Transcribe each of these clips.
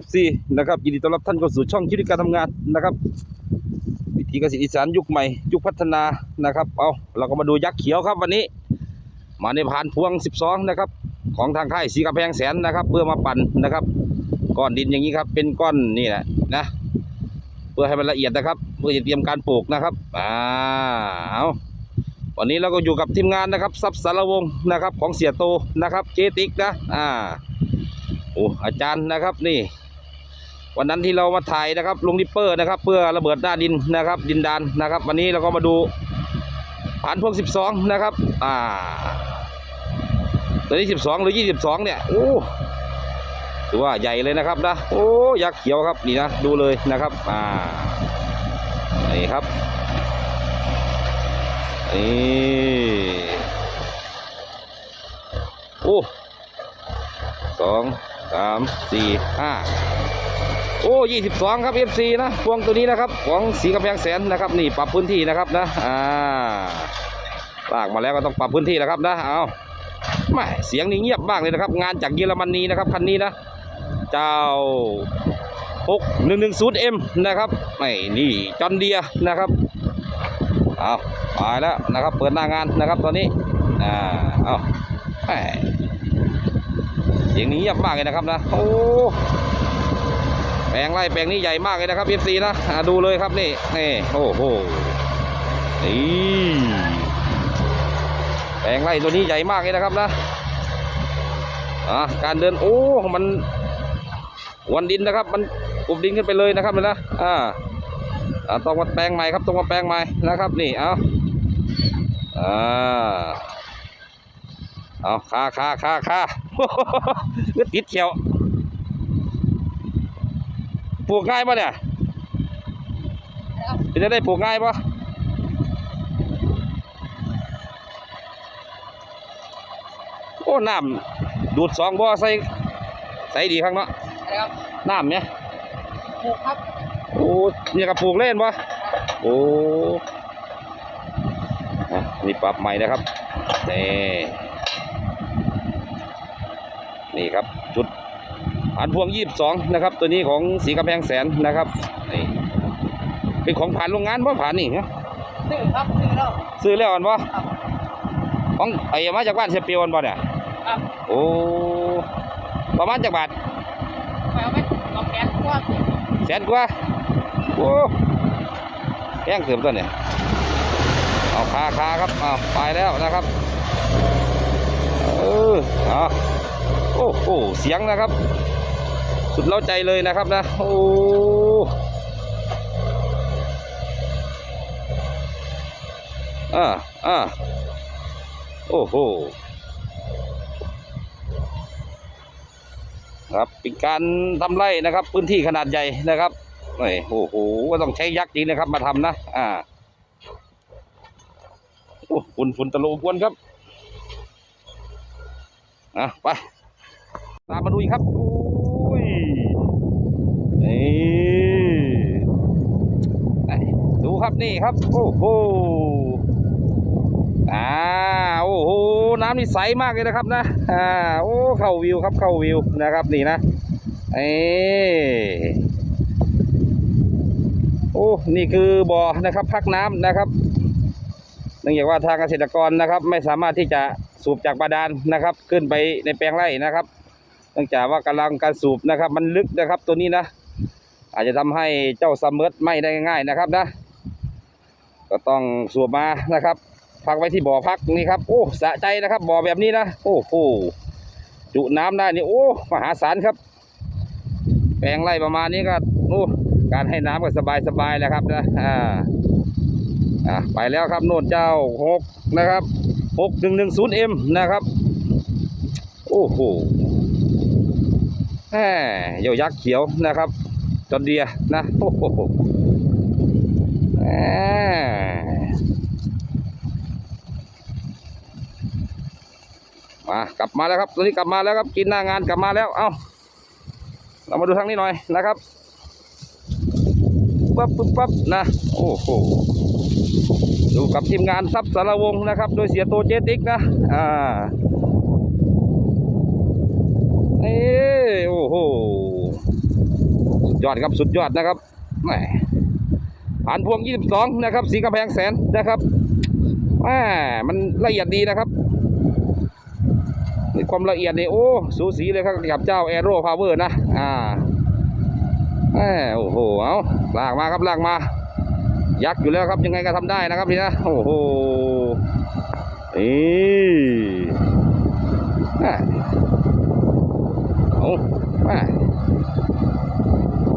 FC นะครับยินดีต้อนรับท่านเข้าสู่ช่องคิดการทำงานนะครับวิถีเกษตรอีสานยุคใหม่ ยุคพัฒนานะครับเอาเราก็มาดูยักษ์เขียวครับวันนี้ มาในผ่านพวง 12 นะครับ ของทางค่ายสีกระแพงแสนนะครับ เพื่อมาปั่นนะครับก้อนดินอย่างนี้ครับ เป็นก้อนนี่แหละนะเพื่อให้มันละเอียดนะครับ เพื่อจะเตรียมการปลูกนะครับอ่าเอาวันนี้เราก็อยู่กับทีมงานนะครับซับสารวงนะครับของเสียโตนะครับเจติกนะอ่า โอ้อาจารย์นะครับนี่ วันนั้นที่เรามาถ่ายนะครับลงดิปเปอร์นะครับ เพื่อระเบิดหน้าดินนะครับ ดินดานนะครับ วันนี้เราก็มาดูผ่านพวง 12 นะครับอ่าตัวนี้ 12 หรือ 22 เนี่ยโอ้ถือว่าใหญ่เลยนะครับนะโอ้ยักษ์เขียวครับนี่นะดูเลยนะครับอ่านี่ครับนี่โอ้สอง สามสี่ห้าโอ้ยี่สิบสองครับ FC นะพวงตัวนี้นะครับของสีกำแพงแสนนะครับ นี่ปรับพื้นที่นะครับนะอ่าลากมาแล้วก็ต้องปรับพื้นที่แล้วครับนะเอาไม่เสียงนี่เงียบมากเลยนะครับ งานจากเยอรมนีนะครับคันนี้นะ เจ้าหกหนึ่งหนึ่งศูนย์เอ็มนะครับไม่นี่จอนเดียนะครับเอาไปแล้วนะครับ เปิดหน้างานนะครับตอนนี้อ่าเอาแหม่ สียงนี้เงียบมากเลยนะครับนะโอ้แปลงไร่แปลงนี้ใหญ่มากเลยนะครับ FC นะอ่าดูเลยครับนี่นี่โอ้โหนี่แปลงไร่ตัวนี้ใหญ่มากเลยนะครับนะอ่าการเดินโอ้มันวันดินนะครับ มันกลุ่มดินขึ้นไปเลยนะครับเลยนะอ่าอ่าต้องมาแปลงใหม่ครับต้องมาแปลงใหม่นะครับ นี่เอาอ่า เอาคาคาคาคาก็ติดเขียวปลูกง่ายปะเนี่ยจะได้ปลูกง่ายปะโอ้น้ำดูดสองบ่อใส่ใส่ดีข้างเนาะอะไรครับน้ำเนี่ยปลูกครับโอ้เนี่ยกับปลูกเล่นปะโอ้อะนี่ปรับใหม่นะครับนี่ นี่ครับชุดผ่านพวงยี่สิบสองนะครับ ตัวนี้ของสีกำแพงแสนนะครับนี่เป็นของผ่านโรงงานป่ะผ่านนี่ฮะซื้อครับซื้อแล้วซื้อแล้วอันป่ะครับของไอ้มาจากบ้านเชฟเปียวอันป่ะเนี่ยครับโอ้ประมาณจากบาทไปเอาไหมเอาแขนกว้างแสนกว่าโอ้แพงเติมตัวเนี่ยเอาคาคาครับเอาไปแล้วนะครับเออเอา โอ้โหเสียงนะครับ สุดเล้าใจเลยนะครับนะ โอ้อ่าอ่าโอ้โหครับเป็นการทำไร่นะครับ พื้นที่ขนาดใหญ่นะครับนี่โอ้โหก็ต้องใช้ยักษ์จริงนะครับ มาทำนะ อ่าโอ้ฝุ่นฝุ่นตะโลกวนครับ อะ ไป ตามมาดูอีกครับโอ้ยนี่ดูครับนี่ครับ โอ้โหอ่าโอ้โหน้ำนี่ใสมากเลยนะครับนะอ่าโอ้เข้าวิวครับเข้าวิวนะครับนี่นะเอ้โอ้นี่คือบ่อนะครับ พักน้ำนะครับเนื่องจากว่าทางเกษตรกรนะครับ ไม่สามารถที่จะสูบจากบาดาลนะครับ ขึ้นไปในแปลงไร่นะครับ เนื่องจากว่ากำลังการสูบนะครับ มันลึกนะครับตัวนี้นะ อาจจะทำให้เจ้าซัมเมอร์ไม่ได้ง่ายๆนะครับนะ ก็ต้องสูบมานะครับ พักไว้ที่บ่อพักนี่ครับโอ้สะใจนะครับบ่อแบบนี้นะโอ้โหจุน้ำได้นี่โอ้มหาศาลครับ แปลงไร่ประมาณนี้ก็โอ้การให้น้ำก็สบายสบายๆแล้วครับนะอ่าอะไปแล้วครับโน่นเจ้าหกนะครับหกหนึ่งหนึ่งศูนย์เอ็มนะครับ โอ้โห แหมเยายักษ์เขียวนะครับจอนเดียนะโอ้โหมมากลับมาแล้วครับตัวนี้กลับมาแล้วครับกินหน้างานกลับมาแล้ว เอ้าเรามาดูทางนี้หน่อยนะครับปั๊บปุ๊บปั๊บนะโอ้โหดูกับทีมงานทรัพย์สารวงนะครับ โดยเสียโตเจติกนะอ่าเอ้โอ้โห ยอดครับสุดยอดนะครับผ่านพวง 22 นะครับ สีกำแพงแสนนะครับมมันละเอียดดีนะครับความละเอียดเนี่โอ้ สูสีเลยครับกับเจ้า a อโร่พาวเวอร์นะ อ่าแหมโอ้โห เอาลากมาครับลากมา ยักษ์อยู่แล้วครับยังไงก็ทำได้นะครับพี่นะ โอ้โหนี่เอาแหม่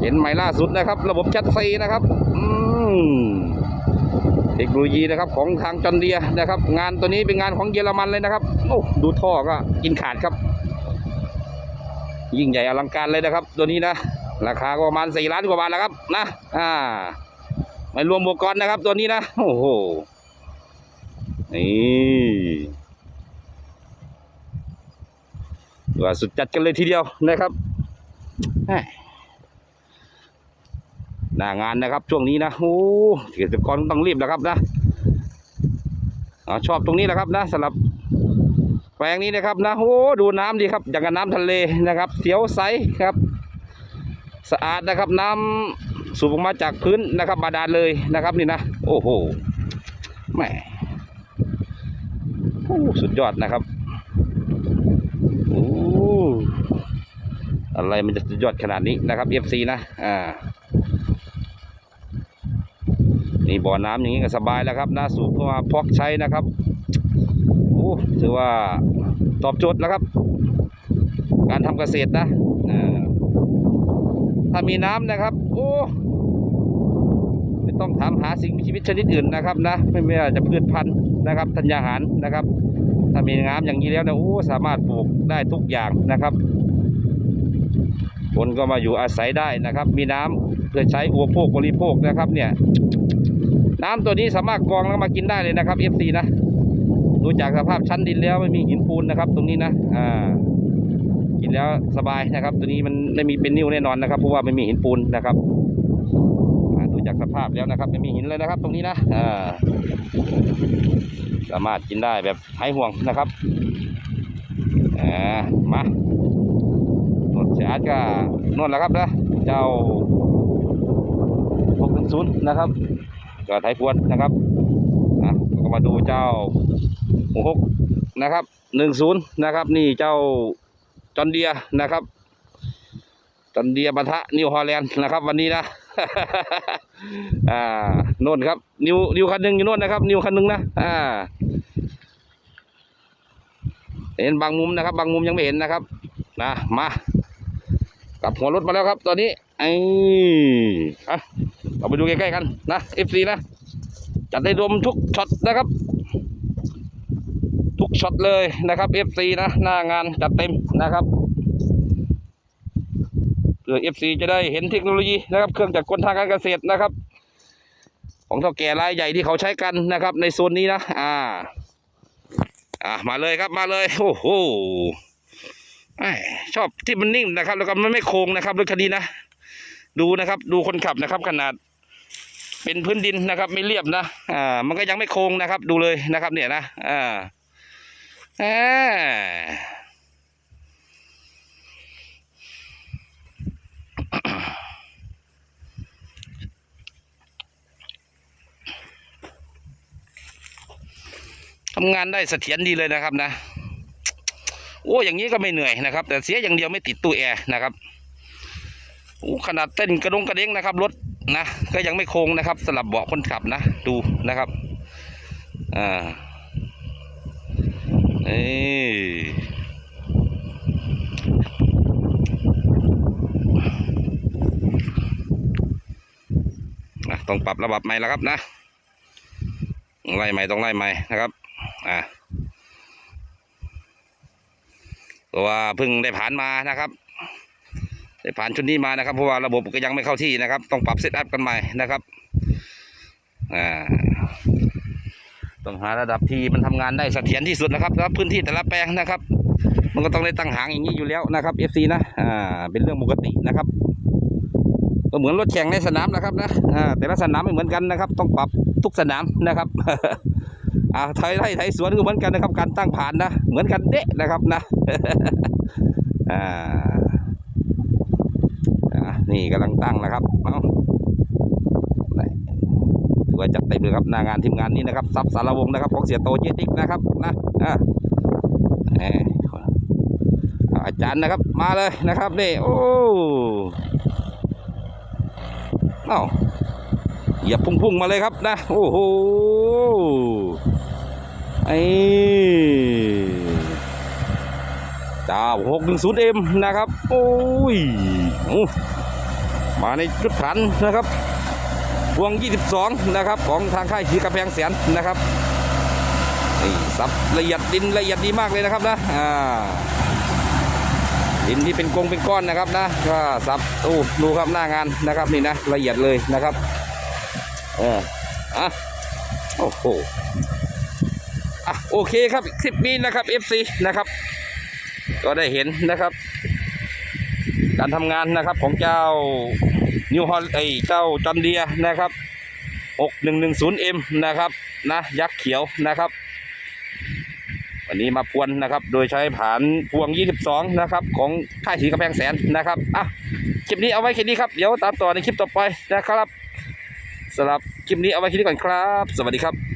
เห็นใหม่ล่าสุดนะครับ ระบบชัดซีนะครับอืมเทคโนโลยีนะครับของทางจอนเดียนะครับ งานตัวนี้เป็นงานของเยอรมันเลยนะครับโอ้ดูท่อก็กินขาดครับ ยิ่งใหญ่อลังการเลยนะครับ ตัวนี้นะ ราคาก็ประมาณสี่ล้านกว่าบาทแล้วครับ นะ อ่า ไม่รวมอุปกรณ์นะครับ ตัวนี้นะโอ้โหนี่ว่าสุดจัดกันเลยทีเดียวนะครับ หน้างานนะครับ ช่วงนี้นะโอ้เกษตรกรต้องรีบแล้วครับนะอชอบตรงนี้แหละครับนะสำหรับแปลงนี้นะครับนะโอ้ดูน้ำดีครับอย่างกับน้ำทะเลนะครับเสียวใสครับ สะอาดนะครับน้ำสูบออกมาจากพื้นนะครับ บาดาลเลยนะครับนี่นะโอ้โหแหมโอ้สุดยอดนะครับโอ้อะไรมันจะสุดยอดขนาดนี้นะครับ FC นะอ่า นี่บ่อน้ำอย่างนี้ก็สบายแล้วครับนะสูบเข้ามาพอกใช้นะครับโอ้ถือว่าตอบโจทย์แล้วครับ การทำเกษตรนะถ้ามีน้ำนะครับ โอ้ไม่ต้องถามหาสิ่งมีชีวิตชนิดอื่นนะครับนะไม่ว่าจะพืชพันธุ์นะครับธัญญาหารนะครับ ถ้ามีน้ำอย่างนี้แล้วนะโอ้สามารถปลูกได้ทุกอย่างนะครับคนก็มาอยู่อาศัยได้นะครับ มีน้ำ เพื่อใช้อุปโภคบริโภคนะครับ เนี่ย น้ำตัวนี้สามารถกรองแล้วมากินได้เลยนะครับ FC นะดูจากสภาพชั้นดินแล้วไม่มีหินปูนนะครับ ตรงนี้นะอ่ากินแล้วสบายนะครับ ตัวนี้มันไม่มีเป็นนิ่วแน่นอนนะครับเพราะว่าไม่มีหินปูนนะครับดูจากสภาพแล้วนะครับไม่มีหินเลยนะครับ ตรงนี้นะอ่าสามารถกินได้แบบหายห่วงนะครับอ่ามาโนนเสียอาร์ตก็โนนแล้วครับนะเจ้า ศูนย์นะครับก็ไทยพวนนะครับอะก็มาดูเจ้าหกหกนะครับหนึ่งศูนย์นะครับ นี่เจ้าจอนเดียนะครับจอนเดียปะทะนิวฮอลแลนด์นะครับ วันนี้นะอ่าโน่นครับ นิวนิวคันหนึ่งอยู่โน่นนะครับ นิวคันหนึ่งนะอ่าเห็นบางมุมนะครับ บางมุมยังไม่เห็นนะครับนะมา กลับหัวรถมาแล้วครับ ตอนนี้ไอ้อะเราไปดูใกล้ๆกันนะเอฟซีนะ จัดได้รวมทุกช็อตนะครับ ทุกช็อตเลยนะครับ FC นะ หน้างานจัดเต็มนะครับเพื่อ FC จะได้เห็นเทคโนโลยีนะครับ เครื่องจักรกลทางการเกษตรนะครับ ของเท่าแก่รายใหญ่ที่เขาใช้กันนะครับ ในโซนนี้นะ อ่า อ่ามาเลยครับมาเลย โอ้โห ชอบที่มันนิ่งนะครับ แล้วก็มันไม่โค้งนะครับรถคันนี้นะดูนะครับ ดูคนขับนะครับ ขนาด เป็นพื้นดินนะครับ ไม่เรียบนะอ่ามันก็ยังไม่โค้งนะครับ ดูเลยนะครับ เนี่ยนะอ่าอ่าทำงานได้เสถียรดีเลยนะครับนะ โอ้อย่างนี้ก็ไม่เหนื่อยนะครับ แต่เสียอย่างเดียวไม่ติดตู้แอร์นะครับโอ้ขนาดเต้นกระดงกระเด้งนะครับรถนะก็ยังไม่โค้งนะครับสลับเบาะคนขับนะ ดูนะครับอ่านี่นะต้องปรับระบบใหม่แล้วครับนะไล่ใหม่ต้องไล่ใหม่นะครับอ่า เพราะว่าเพิ่งได้ผ่านมานะครับ ได้ผ่านชุดนี้มานะครับเพราะว่าระบบก็ยังไม่เข้าที่นะครับ ต้องปรับเซตอัพกันใหม่นะครับอ่าต้องหาระดับที่มันทำงานได้เสถียรที่สุดนะครับแล้วพื้นที่แต่ละแปลงนะครับ มันก็ต้องได้ตั้งหางอย่างนี้อยู่แล้วนะครับ FC นะอ่าเป็นเรื่องปกตินะครับก็เหมือนรถแข่งในสนามนะครับนะอ่าแต่ละสนามไม่เหมือนกันนะครับ ต้องปรับทุกสนามนะครับ อ่าไทยไร่ไทยสวนก็เหมือนกันนะครับ การตั้งผ่านนะ เหมือนกันเดะนะครับนะอ่านี่กำลังตั้งนะครับเอาถือว่าจัดเต็มเลยครับหน้างานทีมงานนี้นะครับซับสารวงนะครับของเสียโตเจติกนะครับนะอะอาอาจารย์นะครับมาเลยนะครับนี่โอ้เอ้าเหยียบพุ่งๆมาเลยครับนะ โอ้โห ไอ้เจ้าหกหนึ่งศูนย์เอ็มนะครับ โอ้ยมาในชุดขันนะครับพวง 22 นะครับ ของทางค่ายขีกระแพงแสนนะครับนี่สับละเอียดดินละเอียดดีมากเลยนะครับนะอ่าดินที่เป็นกงเป็นก้อนนะครับนะก็สับโอ้ดูครับหน้างานนะครับนี่นะละเอียดเลยนะครับเอออะโอ้โห โอเคครับคลิปนี้นะครับ FC นะครับ ก็ได้เห็นนะครับ การทำงานนะครับของเจ้านิวฮอลไอเจ้าจอนเดียนะครับ 6110M นะครับนะยักษ์เขียวนะครับ วันนี้มาพวนนะครับ โดยใช้ผานพวง 22 นะครับ ของค่ายสีกระแพงแสนนะครับอะคลิปนี้เอาไว้แค่นี้ครับ เดี๋ยวตามต่อในคลิปต่อไปนะครับสำหรับคลิปนี้เอาไว้แค่นี้ก่อนครับ สวัสดีครับ